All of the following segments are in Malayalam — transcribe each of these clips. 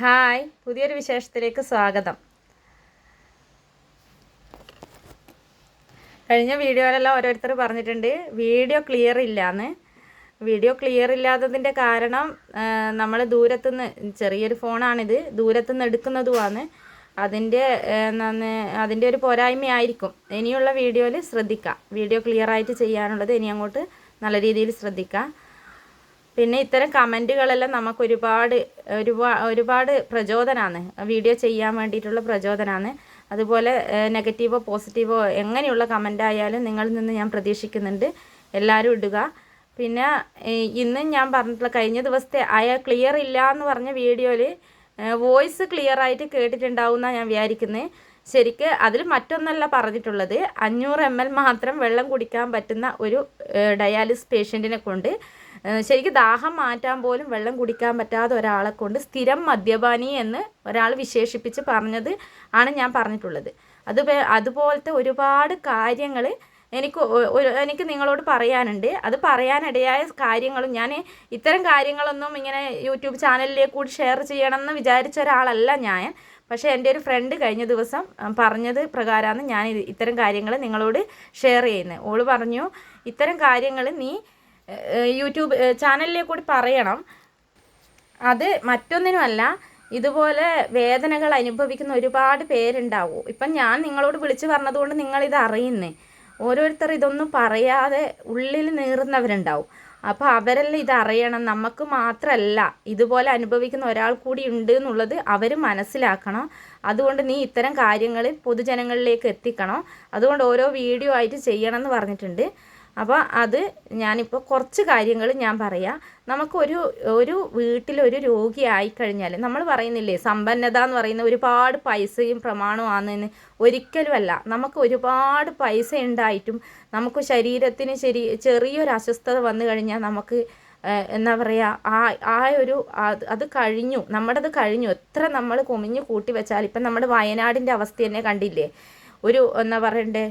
ഹായ് പുതിയൊരു വിശേഷത്തിലേക്ക് സ്വാഗതം. കഴിഞ്ഞ വീഡിയോയിലെല്ലാം ഓരോരുത്തർ പറഞ്ഞിട്ടുണ്ട് വീഡിയോ ക്ലിയർ ഇല്ലാന്ന്. വീഡിയോ ക്ലിയർ ഇല്ലാത്തതിന്റെ കാരണം നമ്മൾ ദൂരത്തുനിന്ന് ചെറിയൊരു ഫോണാണിത് ദൂരത്തുനിന്ന് എടുക്കുന്നതുമാണ് അതിന്റെ അതിന്റെ ഒരു പോരായ്മയായിരിക്കും. ഇനിയുള്ള വീഡിയോയിൽ ശ്രദ്ധിക്കാം. വീഡിയോ ക്ലിയർ ആയിട്ട് ചെയ്യാനുള്ളത് ഇനി അങ്ങോട്ട് നല്ല രീതിയിൽ ശ്രദ്ധിക്കാം. പിന്നെ ഇത്തരം കമന്റുകളെല്ലാം നമുക്ക് ഒരുപാട് ഒരുപാ ഒരുപാട് പ്രചോദനമാണ് വീഡിയോ ചെയ്യാൻ വേണ്ടിയിട്ടുള്ള പ്രചോദനമാണ് അതുപോലെ നെഗറ്റീവോ പോസിറ്റീവോ എങ്ങനെയുള്ള കമന്റ് ആയാലും നിങ്ങളിൽ നിന്ന് ഞാൻ പ്രതീക്ഷിക്കുന്നുണ്ട്. എല്ലാവരും ഇടുക. പിന്നെ ഇന്നും ഞാൻ പറഞ്ഞിട്ടുള്ള കഴിഞ്ഞ ദിവസത്തെ അയ ക്ലിയർ ഇല്ല എന്ന് പറഞ്ഞ വീഡിയോയിൽ വോയിസ് ക്ലിയർ ആയിട്ട് കേട്ടിട്ടുണ്ടാവും എന്നാണ് ഞാൻ വിചാരിക്കുന്നത് ശരിക്ക് അതിൽ മറ്റൊന്നല്ല പറഞ്ഞിട്ടുള്ളത്. അഞ്ഞൂറ് എം എൽ മാത്രം വെള്ളം കുടിക്കാൻ പറ്റുന്ന ഒരു ഡയാലിസ് പേഷ്യന്റിനെ കൊണ്ട് ശരിക്കും ദാഹം മാറ്റാൻ പോലും വെള്ളം കുടിക്കാൻ പറ്റാത്ത ഒരാളെ കൊണ്ട് സ്ഥിരം മദ്യപാനി എന്ന് ഒരാൾ വിശേഷിപ്പിച്ച് പറഞ്ഞത് ആണ് ഞാൻ പറഞ്ഞിട്ടുള്ളത്. അത് അതുപോലത്തെ ഒരുപാട് കാര്യങ്ങൾ എനിക്ക് എനിക്ക് നിങ്ങളോട് പറയാനുണ്ട്. അത് പറയാനിടയായ കാര്യങ്ങളും ഞാൻ ഇത്തരം കാര്യങ്ങളൊന്നും ഇങ്ങനെ യൂട്യൂബ് ചാനലിലേക്ക് കൂടി ഷെയർ ചെയ്യണം എന്ന് വിചാരിച്ച ഒരാളല്ല ഞാൻ. പക്ഷേ എന്റെ ഒരു ഫ്രണ്ട് കഴിഞ്ഞ ദിവസം പറഞ്ഞത് പ്രകാരമാണ് ഞാൻ ഇത്തരം കാര്യങ്ങൾ നിങ്ങളോട് ഷെയർ ചെയ്യുന്നത്. ഓൾ പറഞ്ഞു ഇത്തരം കാര്യങ്ങൾ നീ യൂട്യൂബ് ചാനലിലേക്ക് കൂടി പറയണം. അത് മറ്റൊന്നിനുമല്ല ഇതുപോലെ വേദനകൾ അനുഭവിക്കുന്ന ഒരുപാട് പേരുണ്ടാവും. ഇപ്പം ഞാൻ നിങ്ങളോട് വിളിച്ചു പറഞ്ഞതുകൊണ്ട് നിങ്ങളിത് അറിയുന്നേ. ഓരോരുത്തർ ഇതൊന്നും പറയാതെ ഉള്ളിൽ നീറുന്നവരുണ്ടാവും. അപ്പോൾ അവരെല്ലാം ഇതറിയണം നമുക്ക് മാത്രമല്ല ഇതുപോലെ അനുഭവിക്കുന്ന ഒരാൾ കൂടി ഉണ്ട് എന്നുള്ളത് അവർ മനസ്സിലാക്കണം. അതുകൊണ്ട് നീ ഇത്തരം കാര്യങ്ങൾ പൊതുജനങ്ങളിലേക്ക് എത്തിക്കണം. അതുകൊണ്ട് ഓരോ വീഡിയോ ആയിട്ട് ചെയ്യണം എന്ന് പറഞ്ഞിട്ടുണ്ട്. അപ്പോൾ അത് ഞാനിപ്പോൾ കുറച്ച് കാര്യങ്ങൾ ഞാൻ പറയാം. നമുക്കൊരു ഒരു വീട്ടിലൊരു രോഗി ആയിക്കഴിഞ്ഞാൽ നമ്മൾ പറയുന്നില്ലേ സമ്പന്നത എന്ന് പറയുന്ന ഒരുപാട് പൈസയും പ്രമാണമാണെന്ന് ഒരിക്കലുമല്ല. നമുക്ക് ഒരുപാട് പൈസ ഉണ്ടായിട്ടും നമുക്ക് ശരീരത്തിന് ശരി ചെറിയൊരു അസ്വസ്ഥത വന്നു കഴിഞ്ഞാൽ നമുക്ക് എന്താ പറയുക ആ ആ ഒരു അത് കഴിഞ്ഞു നമ്മുടേത് കഴിഞ്ഞു. എത്ര നമ്മൾ കുമിഞ്ഞു കൂട്ടി വെച്ചാൽ ഇപ്പം നമ്മുടെ വയനാടിന്റെ അവസ്ഥ തന്നെ കണ്ടില്ലേ? ഒരു എന്താ പറയണ്ടേ?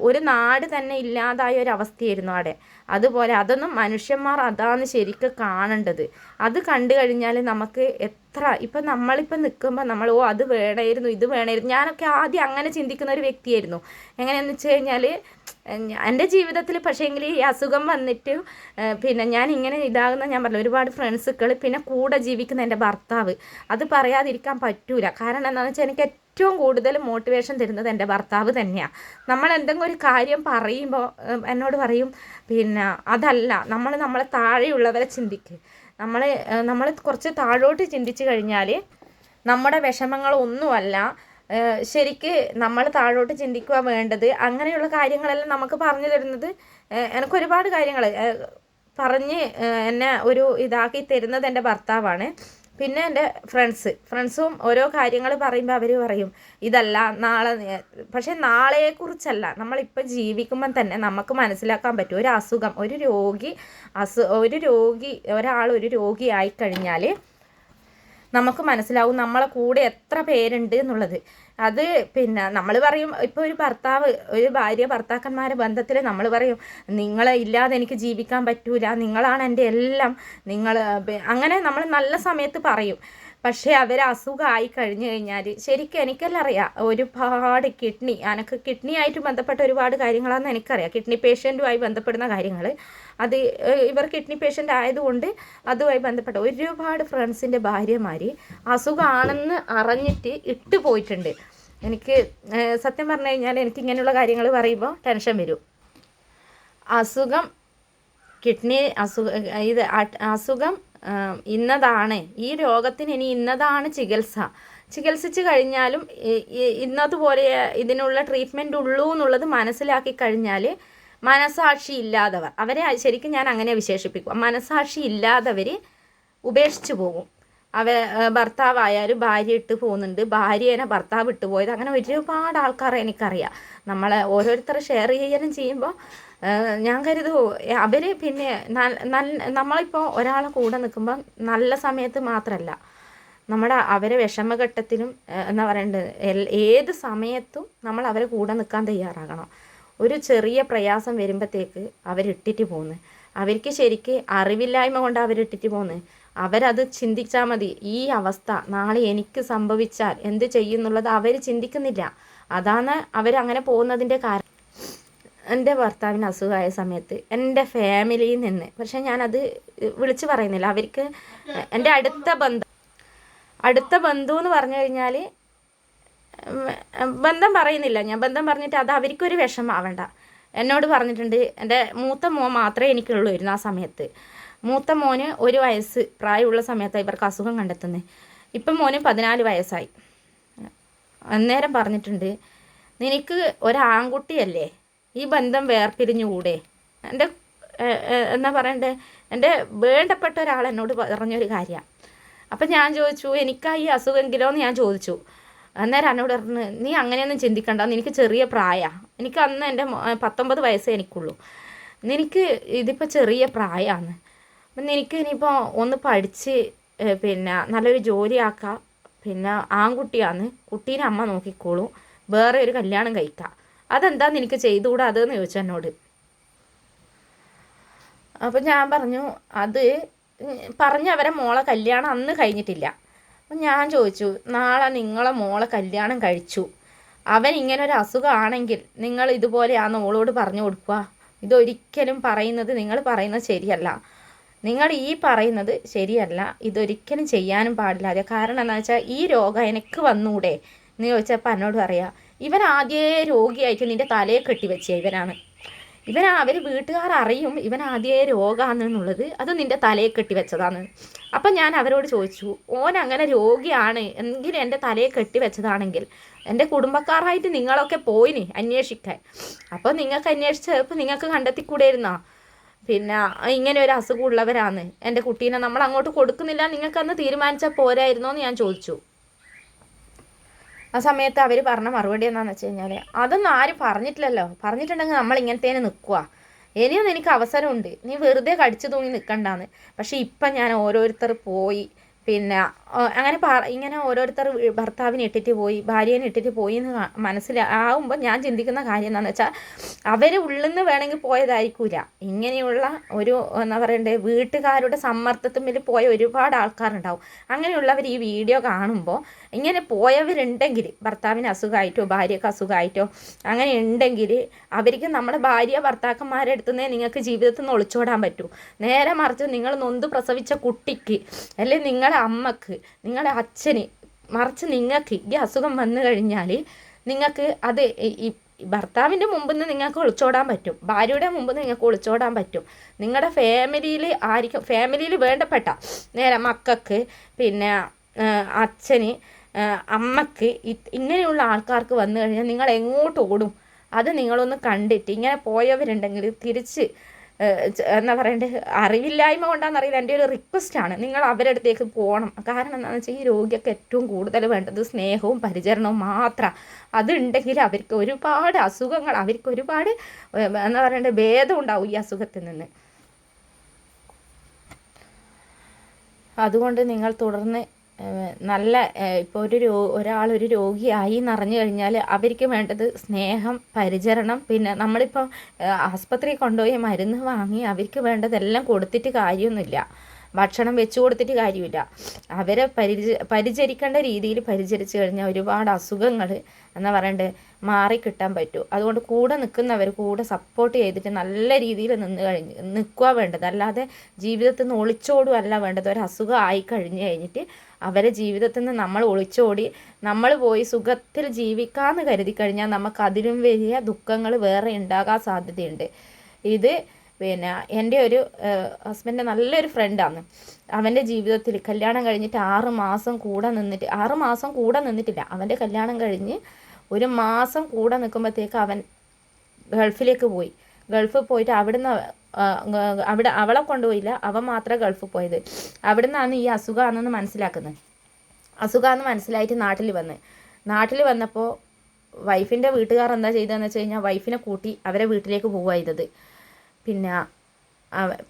ഒരു നാട് തന്നെ ഇല്ലാതായ ഒരു അവസ്ഥയായിരുന്നു അവിടെ അതുപോലെ അതൊന്നും മനുഷ്യന്മാർ അതാണ് ശരിക്കും കാണേണ്ടത്. അത് കണ്ടു കഴിഞ്ഞാൽ നമുക്ക് എത്ര ഇപ്പം നമ്മളിപ്പം നിൽക്കുമ്പോൾ നമ്മൾ ഓ അത് വേണമായിരുന്നു ഇത് വേണമായിരുന്നു. ഞാനൊക്കെ ആദ്യം അങ്ങനെ ചിന്തിക്കുന്ന ഒരു വ്യക്തിയായിരുന്നു. എങ്ങനെയാണെന്ന് വെച്ച് കഴിഞ്ഞാൽ എന്റെ ജീവിതത്തിൽ പക്ഷേങ്കിൽ ഈ അസുഖം വന്നിട്ട് പിന്നെ ഞാൻ ഇങ്ങനെ ഇതാകുന്ന ഞാൻ പറഞ്ഞു ഒരുപാട് ഫ്രണ്ട്സുകൾ പിന്നെ കൂടെ ജീവിക്കുന്ന എന്റെ ഭർത്താവ്. അത് പറയാതിരിക്കാൻ പറ്റൂല. കാരണം എന്താണെന്ന് വെച്ചാൽ എനിക്ക് ഏറ്റവും കൂടുതൽ മോട്ടിവേഷൻ തരുന്നത് എന്റെ ഭർത്താവ് തന്നെയാണ് നമ്മൾ എന്തെങ്കിലും ഒരു കാര്യം പറയുമ്പോൾ എന്നോട് പറയും പിന്നെ അതല്ല നമ്മൾ നമ്മളെ താഴെയുള്ളവരെ ചിന്തിക്ക്. നമ്മൾ നമ്മൾ കുറച്ച് താഴോട്ട് ചിന്തിച്ച് കഴിഞ്ഞാൽ നമ്മുടെ വിഷമങ്ങളൊന്നുമല്ല. ശരിക്ക് നമ്മൾ താഴോട്ട് ചിന്തിക്കുക വേണ്ടത്. അങ്ങനെയുള്ള കാര്യങ്ങളെല്ലാം നമുക്ക് പറഞ്ഞു തരുന്നത് എനിക്കൊരുപാട് കാര്യങ്ങൾ പറഞ്ഞ് എന്നെ ഒരു ഇതാക്കി തരുന്നത് എന്റെ ഭർത്താവാണ്. പിന്നെ എന്റെ ഫ്രണ്ട്സ് ഫ്രണ്ട്സും ഓരോ കാര്യങ്ങൾ പറയുമ്പോൾ അവർ പറയും ഇതല്ല നാളെ പക്ഷേ നാളെയെക്കുറിച്ചല്ല നമ്മളിപ്പോൾ ജീവിക്കുമ്പം തന്നെ നമുക്ക് മനസ്സിലാക്കാൻ പറ്റും. ഒരു അസുഖം ഒരു രോഗി അസു ഒരു രോഗി ഒരാൾ ഒരു രോഗിയായി കഴിഞ്ഞാൽ നമുക്ക് മനസ്സിലാവും നമ്മളെ കൂടെ എത്ര പേരുണ്ട് എന്നുള്ളത്. അത് പിന്നെ നമ്മൾ പറയും ഇപ്പോൾ ഒരു ഭർത്താവ് ഒരു ഭാര്യ ഭർത്താക്കന്മാരെ ബന്ധത്തിൽ നമ്മൾ പറയും നിങ്ങളെ ഇല്ലാതെ എനിക്ക് ജീവിക്കാൻ പറ്റൂല നിങ്ങളാണ് എന്റെ എല്ലാം. നിങ്ങൾ അങ്ങനെ നമ്മൾ നല്ല സമയത്ത് പറയും. പക്ഷേ അവർ അസുഖമായി കഴിഞ്ഞു കഴിഞ്ഞാൽ ശരിക്കും എനിക്കെല്ലാം അറിയാം ഒരുപാട് കിഡ്നി എനിക്ക് കിഡ്നി ആയിട്ട് ബന്ധപ്പെട്ട ഒരുപാട് കാര്യങ്ങളാണെന്ന് എനിക്കറിയാം. കിഡ്നി പേഷ്യന്റുമായി ബന്ധപ്പെടുന്ന കാര്യങ്ങൾ അത് ഇവർ കിഡ്നി പേഷ്യന്റ് ആയതുകൊണ്ട് അതുമായി ബന്ധപ്പെട്ട ഒരുപാട് ഫ്രണ്ട്സിന്റെ ഭാര്യമാർ അസുഖമാണെന്ന് അറിഞ്ഞിട്ട് ഇട്ട് പോയിട്ടുണ്ട്. എനിക്ക് സത്യം പറഞ്ഞു കഴിഞ്ഞാൽ എനിക്ക് ഇങ്ങനെയുള്ള കാര്യങ്ങൾ പറയുമ്പോൾ ടെൻഷൻ വരും. അസുഖം കിഡ്നി അസുഖം ഇത് അസുഖം ഇന്നതാണ്. ഈ രോഗത്തിന് ഇനി ഇന്നതാണ് ചികിത്സ. ചികിത്സിച്ച് കഴിഞ്ഞാലും ഇന്നതുപോലെ ഇതിനുള്ള ട്രീറ്റ്മെന്റ് ഉള്ളൂ എന്നുള്ളത് മനസ്സിലാക്കി കഴിഞ്ഞാൽ മനസാക്ഷി ഇല്ലാത്തവർ അവരെ ശരിക്കും ഞാൻ അങ്ങനെ വിശേഷിപ്പിക്കും. മനസാക്ഷി ഇല്ലാത്തവർ ഉപേക്ഷിച്ചു പോകും. അവ ഭർത്താവായാലും ഭാര്യ ഇട്ട് പോകുന്നുണ്ട്. ഭാര്യേനെ ഭർത്താവ് ഇട്ട് പോയത്. അങ്ങനെ ഒരുപാട് ആൾക്കാരെ എനിക്കറിയാം. നമ്മൾ ഓരോരുത്തർ ഷെയർ ചെയ്യാനും ചെയ്യുമ്പോൾ ഞാൻ കരുതു അവർ പിന്നെ നമ്മളിപ്പോൾ ഒരാളെ കൂടെ നിൽക്കുമ്പോൾ നല്ല സമയത്ത് മാത്രമല്ല നമ്മുടെ അവരെ വിഷമഘട്ടത്തിലും എന്താ പറയേണ്ടത് ഏത് സമയത്തും നമ്മൾ അവരെ കൂടെ നിൽക്കാൻ തയ്യാറാകണം. ഒരു ചെറിയ പ്രയാസം വരുമ്പോഴത്തേക്ക് അവരിട്ടിട്ട് പോകുന്നു അവർക്ക് ശരിക്ക് അറിവില്ലായ്മ കൊണ്ട് അവരിട്ടിട്ട് പോകുന്നു അവരത് ചിന്തിച്ചാൽ മതി ഈ അവസ്ഥ നാളെ എനിക്ക് സംഭവിച്ചാൽ എന്ത് ചെയ്യുന്നുള്ളത് അവർ ചിന്തിക്കുന്നില്ല. അതാണ് അവരങ്ങനെ പോകുന്നതിന്റെ കാരണം എന്റെ ഭർത്താവിന് അസുഖമായ സമയത്ത് എന്റെ ഫാമിലിയിൽ നിന്ന് പക്ഷേ ഞാനത് വിളിച്ചു പറയുന്നില്ല. അവർക്ക് എന്റെ അടുത്ത ബന്ധം അടുത്ത ബന്ധു എന്ന് പറഞ്ഞു കഴിഞ്ഞാൽ ബന്ധം പറയുന്നില്ല. ഞാൻ ബന്ധം പറഞ്ഞിട്ട് അത് അവർക്കൊരു വിഷമാവണ്ട എന്നോട് പറഞ്ഞിട്ടുണ്ട് എന്റെ മൂത്ത മോൻ മാത്രമേ എനിക്കുള്ളൂ ആ സമയത്ത്. മൂത്ത മോന് ഒരു വയസ്സ് പ്രായമുള്ള സമയത്താണ് ഇവർക്ക് അസുഖം കണ്ടെത്തുന്നത്. ഇപ്പം മോന് പതിനാല് വയസ്സായി. അന്നേരം പറഞ്ഞിട്ടുണ്ട് നിനക്ക് ഒരാൺകുട്ടിയല്ലേ ഈ ബന്ധം വേർപിരിഞ്ഞുകൂടെ എന്റെ എന്താ പറയണ്ടേ? എന്റെ വേണ്ടപ്പെട്ട ഒരാൾ എന്നോട് പറഞ്ഞൊരു കാര്യമാണ് അപ്പം ഞാൻ ചോദിച്ചു എനിക്കാ ഈ അസുഖമെങ്കിലോ എന്ന് ഞാൻ ചോദിച്ചു. അന്നേരം എന്നോട് പറഞ്ഞു നീ അങ്ങനെയൊന്നും ചിന്തിക്കണ്ട. എനിക്ക് ചെറിയ പ്രായമാണ് എനിക്ക് അന്ന് എന്റെ പത്തൊമ്പത് വയസ്സേ എനിക്കുള്ളൂ. നിനക്ക് ഇതിപ്പോൾ ചെറിയ പ്രായമാണ് അപ്പം നിനക്ക് ഇനിയിപ്പോൾ ഒന്ന് പഠിച്ച് പിന്നെ നല്ലൊരു ജോലിയാക്കാം. പിന്നെ ആൺകുട്ടിയാണ്. കുട്ടീനെ അമ്മ നോക്കിക്കോളൂ. വേറെ ഒരു കല്യാണം കഴിക്കാം. അതെന്താ നിനക്ക് ചെയ്തുകൂടാ അതെന്ന് ചോദിച്ചു എന്നോട്. അപ്പം ഞാൻ പറഞ്ഞു അത് പറഞ്ഞവരെ മോളെ കല്യാണം അന്ന് കഴിഞ്ഞിട്ടില്ല. അപ്പം ഞാൻ ചോദിച്ചു നാളെ നിങ്ങളെ മോളെ കല്യാണം കഴിച്ചു. അവൻ ഇങ്ങനെ ഒരു അസുഖമാണെങ്കിൽ നിങ്ങൾ ഇതുപോലെയാന്ന് ഓളോട് പറഞ്ഞു കൊടുക്കുക. ഇതൊരിക്കലും പറയുന്നത് നിങ്ങൾ പറയുന്നത് ശരിയല്ല. നിങ്ങൾ ഈ പറയുന്നത് ശരിയല്ല. ഇതൊരിക്കലും ചെയ്യാനും പാടില്ല കാരണം എന്താ വെച്ചാൽ ഈ രോഗം എനിക്ക് വന്നൂടെ എന്ന് ചോദിച്ചപ്പോൾ എന്നോട് പറയാം ഇവൻ ആദ്യേ രോഗിയായിട്ട് നിന്റെ തലയെ കെട്ടിവെച്ച ഇവനാണ്. ഇവൻ അവർ വീട്ടുകാർ അറിയും ഇവൻ ആദ്യേ രോഗമാണെന്നുള്ളത് അത് നിന്റെ തലയെ കെട്ടിവെച്ചതാണ് അപ്പം ഞാൻ അവരോട് ചോദിച്ചു ഓൻ അങ്ങനെ രോഗിയാണ് എങ്കിലും എന്റെ തലയെ കെട്ടിവെച്ചതാണെങ്കിൽ എന്റെ കുടുംബക്കാരായിട്ട് നിങ്ങളൊക്കെ പോയിനി അന്വേഷിക്കാൻ. അപ്പോൾ നിങ്ങൾക്ക് അന്വേഷിച്ചപ്പോൾ നിങ്ങൾക്ക് കണ്ടെത്തിക്കൂടായിരുന്നോ? പിന്നെ ഇങ്ങനെ ഒരു അസുഖമുള്ളവരാണ് എന്റെ കുട്ടീനെ നമ്മൾ അങ്ങോട്ട് കൊടുക്കുന്നില്ല നിങ്ങൾക്കന്ന് തീരുമാനിച്ചാൽ പോരായിരുന്നോ എന്ന് ഞാൻ ചോദിച്ചു. ആ സമയത്ത് അവർ പറഞ്ഞ മറുപടി എന്താണെന്ന് വെച്ച് കഴിഞ്ഞാൽ അതൊന്നും ആരും പറഞ്ഞിട്ടില്ലല്ലോ. പറഞ്ഞിട്ടുണ്ടെങ്കിൽ നമ്മൾ ഇങ്ങനത്തേന് നിൽക്കുക ഇനിയൊന്നും എനിക്ക് അവസരമുണ്ട്. നീ വെറുതെ കടിച്ചു തൂങ്ങി നിൽക്കണ്ടാന്ന് പക്ഷേ ഇപ്പം ഞാൻ ഓരോരുത്തർ പോയി പിന്നെ അങ്ങനെ ഇങ്ങനെ ഓരോരുത്തർ ഭർത്താവിനെ ഇട്ടിട്ട് പോയി ഭാര്യനെ ഇട്ടിട്ട് പോയി എന്ന് മനസ്സിലാവുമ്പോൾ ഞാൻ ചിന്തിക്കുന്ന കാര്യം എന്താണെന്ന് വെച്ചാൽ അവർ ഉള്ളിൽ നിന്ന് വേണമെങ്കിൽ പോയതായിരിക്കില്ല ഇങ്ങനെയുള്ള ഒരു എന്താ പറയണ്ടേ വീട്ടുകാരുടെ സമ്മർദ്ദത്തിൽ പോയ ഒരുപാട് ആൾക്കാരുണ്ടാവും. അങ്ങനെയുള്ളവർ ഈ വീഡിയോ കാണുമ്പോൾ ഇങ്ങനെ പോയവരുണ്ടെങ്കിൽ ഭർത്താവിന് അസുഖമായിട്ടോ ഭാര്യയ്ക്ക് അസുഖമായിട്ടോ അങ്ങനെ ഉണ്ടെങ്കിൽ അവർക്ക് നമ്മുടെ ഭാര്യ ഭർത്താക്കന്മാരെ അടുത്തുനിന്നേ നിങ്ങൾക്ക് ജീവിതത്തിൽ നിന്ന് ഒളിച്ചോടാൻ പറ്റൂ. നേരെ മറിച്ച് നിങ്ങൾ നൊന്ത് പ്രസവിച്ച കുട്ടിക്ക് അല്ലെങ്കിൽ നിങ്ങളുടെ അമ്മയ്ക്ക് നിങ്ങളുടെ അച്ഛന് മറിച്ച് നിങ്ങൾക്ക് ഈ അസുഖം വന്നു കഴിഞ്ഞാൽ നിങ്ങൾക്ക് അത് ഈ ഭർത്താവിന്റെ മുമ്പിൽ നിന്ന് നിങ്ങൾക്ക് ഒളിച്ചോടാൻ പറ്റും. ഭാര്യയുടെ മുമ്പിൽ നിന്ന് നിങ്ങൾക്ക് ഒളിച്ചോടാൻ പറ്റും. നിങ്ങളുടെ ഫാമിലിയിൽ ആയിരിക്കും ഫാമിലിയിൽ വേണ്ടപ്പെട്ട നേരെ മക്കൾക്ക് പിന്നെ അച്ഛന് അമ്മയ്ക്ക് ഇങ്ങനെയുള്ള ആൾക്കാർക്ക് വന്നു കഴിഞ്ഞാൽ നിങ്ങൾ എങ്ങോട്ട് ഓടും? അത് നിങ്ങളൊന്ന് കണ്ടിട്ട് ഇങ്ങനെ പോയവരുണ്ടെങ്കിൽ തിരിച്ച് എന്താ പറയണ്ടേ? അറിവില്ലായ്മ കൊണ്ടാണെന്നറിയില്ല എന്റെ ഒരു റിക്വസ്റ്റാണ് നിങ്ങൾ അവരുടെ അടുത്തേക്ക് പോകണം. കാരണം എന്താണെന്ന് വെച്ചാൽ ഈ രോഗിയൊക്കെ ഏറ്റവും കൂടുതൽ വേണ്ടത് സ്നേഹവും പരിചരണവും മാത്രം. അതുണ്ടെങ്കിൽ അവർക്ക് ഒരുപാട് അസുഖങ്ങൾ അവർക്ക് ഒരുപാട് എന്താ പറയണ്ടേ ഭേദം ഉണ്ടാവും ഈ അസുഖത്തിൽ നിന്ന്. അതുകൊണ്ട് നിങ്ങൾ തുടർന്ന് നല്ല ഇപ്പോൾ ഒരു രോ ഒരു രോഗിയായി എന്നറിഞ്ഞു കഴിഞ്ഞാൽ അവർക്ക് വേണ്ടത് സ്നേഹം പരിചരണം പിന്നെ നമ്മളിപ്പോൾ ആസ്പത്രിയിൽ കൊണ്ടുപോയി മരുന്ന് വാങ്ങി അവർക്ക് വേണ്ടതെല്ലാം കൊടുത്തിട്ട് കാര്യമൊന്നുമില്ല. ഭക്ഷണം വെച്ചു കൊടുത്തിട്ട് കാര്യമില്ല. അവരെ പരിച പരിചരിക്കേണ്ട രീതിയിൽ പരിചരിച്ചു കഴിഞ്ഞാൽ ഒരുപാട് അസുഖങ്ങൾ എന്നാ പറയണ്ടേ മാറിക്കിട്ടാൻ പറ്റും. അതുകൊണ്ട് കൂടെ നിൽക്കുന്നവർ കൂടെ സപ്പോർട്ട് ചെയ്തിട്ട് നല്ല രീതിയിൽ നിന്ന് കഴിഞ്ഞ് നിൽക്കുക വേണ്ടത്. അല്ലാതെ ജീവിതത്തിൽ നിന്ന് ഒളിച്ചോടുകയല്ല വേണ്ടത്. ഒരു അസുഖം ആയി കഴിഞ്ഞ് കഴിഞ്ഞിട്ട് അവരെ ജീവിതത്തിൽ നിന്ന് നമ്മൾ ഒളിച്ചോടി നമ്മൾ പോയി സുഖത്തിൽ ജീവിക്കാമെന്ന് കരുതി കഴിഞ്ഞാൽ നമുക്ക് അതിലും വലിയ ദുഃഖങ്ങൾ വേറെ ഉണ്ടാകാൻ സാധ്യതയുണ്ട്. ഇത് പിന്നെ എന്റെ ഒരു ഹസ്ബൻഡ് നല്ലൊരു ഫ്രണ്ടാണ് അവന്റെ ജീവിതത്തിൽ കല്യാണം കഴിഞ്ഞിട്ട് ആറ് മാസം കൂടെ നിന്നിട്ട് ആറ് മാസം കൂടെ നിന്നിട്ടില്ല. അവന്റെ കല്യാണം കഴിഞ്ഞ് ഒരു മാസം കൂടെ നിൽക്കുമ്പോഴത്തേക്ക് അവൻ ഗൾഫിലേക്ക് പോയി. ഗൾഫിൽ പോയിട്ട് അവിടുന്ന് അവിടെ അവളെ കൊണ്ടുപോയില്ല. അവൻ മാത്രമേ ഗൾഫിൽ പോയത്. അവിടുന്നാണ് ഈ അസുഖമാണെന്ന് മനസ്സിലാക്കുന്നത്. അസുഖമാണെന്ന് മനസ്സിലായിട്ട് നാട്ടിൽ വന്ന്. നാട്ടിൽ വന്നപ്പോൾ വൈഫിന്റെ വീട്ടുകാർ എന്താ ചെയ്തതെന്ന് വെച്ച് കഴിഞ്ഞാൽ വൈഫിനെ കൂട്ടി അവരെ വീട്ടിലേക്ക് പോവുക ചെയ്തത്. പിന്നെ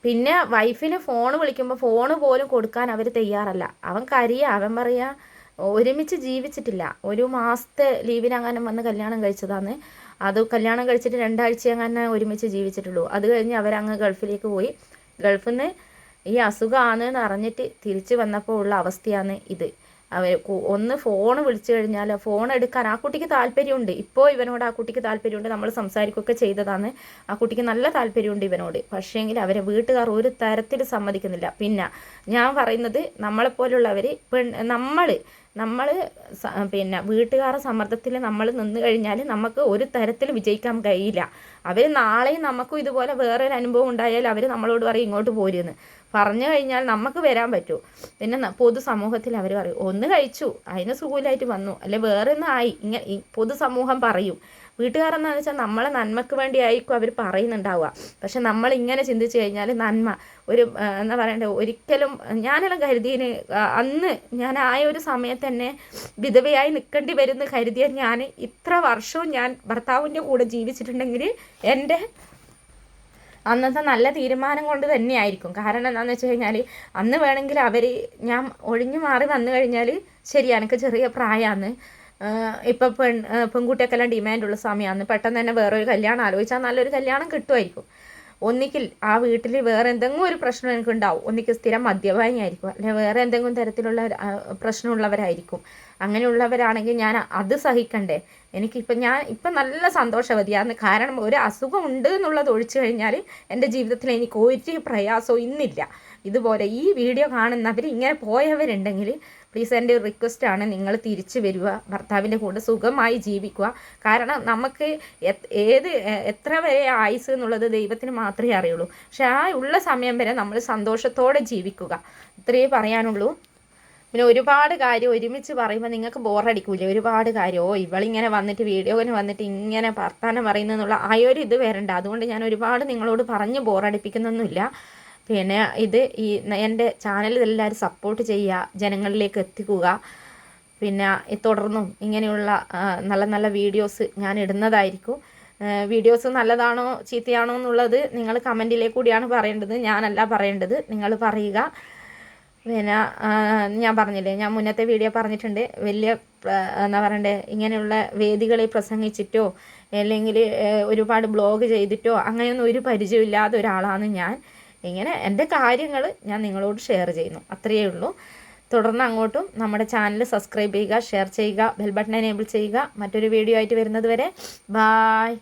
പിന്നെ വൈഫിന് ഫോൺ വിളിക്കുമ്പോൾ ഫോൺ പോലും കൊടുക്കാൻ അവർ തയ്യാറല്ല. അവൻ കരിയ. അവൻ പറയുക ഒരുമിച്ച് ജീവിച്ചിട്ടില്ല. ഒരു മാസത്തെ ലീവിനങ്ങനെ വന്ന് കല്യാണം കഴിച്ചതാണ് അത് കല്യാണം കഴിച്ചിട്ട് രണ്ടാഴ്ച അങ്ങനെ ഒരുമിച്ച് ജീവിച്ചിട്ടുള്ളൂ. അത് കഴിഞ്ഞ് അവരങ്ങ് ഗൾഫിലേക്ക് പോയി. ഗൾഫിൽ നിന്ന് ഈ അസുഖമാണ് എന്ന് അറിഞ്ഞിട്ട് തിരിച്ചു വന്നപ്പോൾ ഉള്ള അവസ്ഥയാണ് ഇത്. അവർ ഒന്ന് ഫോൺ വിളിച്ചു കഴിഞ്ഞാൽ ഫോൺ എടുക്കാൻ ആ കുട്ടിക്ക് താല്പര്യമുണ്ട്. ഇപ്പോൾ ഇവനോട് ആ കുട്ടിക്ക് താല്പര്യമുണ്ട്. നമ്മൾ സംസാരിക്കുകയൊക്കെ ചെയ്തതാണ്. ആ കുട്ടിക്ക് നല്ല താല്പര്യമുണ്ട് ഇവനോട്. പക്ഷേങ്കിൽ അവരെ വീട്ടുകാർ ഒരു തരത്തിൽ സമ്മതിക്കുന്നില്ല. പിന്നെ ഞാൻ പറയുന്നത് നമ്മളെപ്പോലുള്ളവർ പെൺ നമ്മൾ നമ്മൾ പിന്നെ വീട്ടുകാരുടെ സമ്മർദ്ദത്തിൽ നമ്മൾ നിന്ന് കഴിഞ്ഞാൽ നമുക്ക് ഒരു തരത്തിൽ വിജയിക്കാൻ കഴിയില്ല. അവർ നാളെയും നമുക്കും ഇതുപോലെ വേറൊരു അനുഭവം ഉണ്ടായാൽ അവർ നമ്മളോട് പറയും ഇങ്ങോട്ട് പോരുമെന്ന് പറഞ്ഞു കഴിഞ്ഞാൽ നമുക്ക് വരാൻ പറ്റൂ. പിന്നെ പൊതുസമൂഹത്തിൽ അവർ പറയും ഒന്ന് കഴിച്ചു അതിന് സുഖമില്ലായിട്ട് വന്നു. അല്ലെ വേറെ ഒന്നായി ഇങ്ങനെ പൊതുസമൂഹം പറയും. വീട്ടുകാരെന്ന് വെച്ചാൽ നമ്മളെ നന്മക്ക് വേണ്ടിയായിരിക്കും അവർ പറയുന്നുണ്ടാവുക. പക്ഷെ നമ്മൾ ഇങ്ങനെ ചിന്തിച്ചു കഴിഞ്ഞാൽ നന്മ ഒരു എന്താ പറയണ്ടേ ഒരിക്കലും ഞാനെല്ലാം കരുതിയതിന് അന്ന് ഞാൻ ആയ ഒരു സമയത്ത് തന്നെ വിധവയായി നിൽക്കേണ്ടി വരുന്ന കരുതിയ ഞാൻ ഇത്ര വർഷവും ഞാൻ ഭർത്താവിന്റെ കൂടെ ജീവിച്ചിട്ടുണ്ടെങ്കിൽ എന്റെ അന്നത്തെ നല്ല തീരുമാനം കൊണ്ട് തന്നെയായിരിക്കും. കാരണം എന്താണെന്ന് വെച്ച് കഴിഞ്ഞാൽ അന്ന് വേണമെങ്കിൽ അവർ ഞാൻ ഒഴിഞ്ഞു മാറി വന്നു കഴിഞ്ഞാൽ ശരി എനിക്ക് ചെറിയ പ്രായമാണ് ഇപ്പം പെൺ പെൺകുട്ടിയൊക്കെല്ലാം ഡിമാൻഡുള്ള സമയമാണ് പെട്ടെന്ന് തന്നെ വേറൊരു കല്യാണം ആലോചിച്ചാൽ നല്ലൊരു കല്യാണം കിട്ടുമായിരിക്കും. ഒന്നിക്കിൽ ആ വീട്ടിൽ വേറെ എന്തെങ്കിലും ഒരു പ്രശ്നം എനിക്ക് ഉണ്ടാവും ഒന്നിക്കിൽ സ്ഥിരം മദ്യപാനിയായിരിക്കും. അല്ലെങ്കിൽ വേറെ എന്തെങ്കിലും തരത്തിലുള്ള പ്രശ്നമുള്ളവരായിരിക്കും. അങ്ങനെയുള്ളവരാണെങ്കിൽ ഞാൻ അത് സഹിക്കണ്ടേ. എനിക്കിപ്പം ഞാൻ ഇപ്പം നല്ല സന്തോഷവതിയാണ് കാരണം ഒരു അസുഖം ഉണ്ട് എന്നുള്ളത് ഒഴിച്ചു കഴിഞ്ഞാൽ എന്റെ ജീവിതത്തിൽ എനിക്ക് ഒരു പ്രയാസവും ഇന്നില്ല. ഇതുപോലെ ഈ വീഡിയോ കാണുന്നവർ ഇങ്ങനെ പോയവരുണ്ടെങ്കിൽ പ്ലീസ് എന്റെ ഒരു റിക്വസ്റ്റാണ് നിങ്ങൾ തിരിച്ചു വരിക. ഭർത്താവിന്റെ കൂടെ സുഖമായി ജീവിക്കുക. കാരണം നമുക്ക് ഏത് എത്ര വരെ ആയുസ് എന്നുള്ളത് ദൈവത്തിന് മാത്രമേ അറിയുള്ളൂ. പക്ഷെ ആ ഉള്ള സമയം വരെ നമ്മൾ സന്തോഷത്തോടെ ജീവിക്കുക. ഇത്രയേ പറയാനുള്ളൂ. പിന്നെ ഒരുപാട് കാര്യം ഒരുമിച്ച് പറയുമ്പോൾ നിങ്ങൾക്ക് ബോറടിക്കൂലേ? ഒരുപാട് കാര്യം. ഓ ഇവളിങ്ങനെ വന്നിട്ട് വീഡിയോന് വന്നിട്ട് ഇങ്ങനെ വർത്താനം പറയുന്നതെന്നുള്ള ആ ഒരു ഇത് വരണ്ട. അതുകൊണ്ട് ഞാൻ ഒരുപാട് നിങ്ങളോട് പറഞ്ഞ് ബോറടിപ്പിക്കുന്നൊന്നുമില്ല. പിന്നെ ഇത് ഈ എന്റെ ചാനൽ എല്ലാവരും സപ്പോർട്ട് ചെയ്യുക ജനങ്ങളിലേക്ക് എത്തിക്കുക. പിന്നെ തുടർന്നും ഇങ്ങനെയുള്ള നല്ല നല്ല വീഡിയോസ് ഞാൻ ഇടുന്നതായിരിക്കും. വീഡിയോസ് നല്ലതാണോ ചീത്തയാണോ എന്നുള്ളത് നിങ്ങൾ കമന്റിലേ കൂടിയാണ് പറയേണ്ടത്. ഞാനല്ല പറയേണ്ടത്. നിങ്ങൾ പറയുക. പിന്നെ ഞാൻ പറഞ്ഞില്ലേ ഞാൻ മുന്നത്തെ വീഡിയോ പറഞ്ഞിട്ടുണ്ട്. വലിയ എന്താ പറയണ്ടേ ഇങ്ങനെയുള്ള വേദികളിൽ പ്രസംഗിച്ചിട്ടോ അല്ലെങ്കിൽ ഒരുപാട് ബ്ലോഗ് ചെയ്തിട്ടോ അങ്ങനെയൊന്നും ഒരു പരിചയമില്ലാത്ത ഒരാളാണ് ഞാൻ. ഇങ്ങനെ എന്റെ കാര്യങ്ങൾ ഞാൻ നിങ്ങളോട് ഷെയർ ചെയ്യുന്നു. അത്രയേ ഉള്ളൂ. തുടർന്ന് അങ്ങോട്ടും നമ്മുടെ ചാനൽ സബ്സ്ക്രൈബ് ചെയ്യുക ഷെയർ ചെയ്യുക ബെൽ ബട്ടൺ എനേബിൾ ചെയ്യുക. മറ്റൊരു വീഡിയോ ആയിട്ട് വരുന്നത് വരെ. ബായ്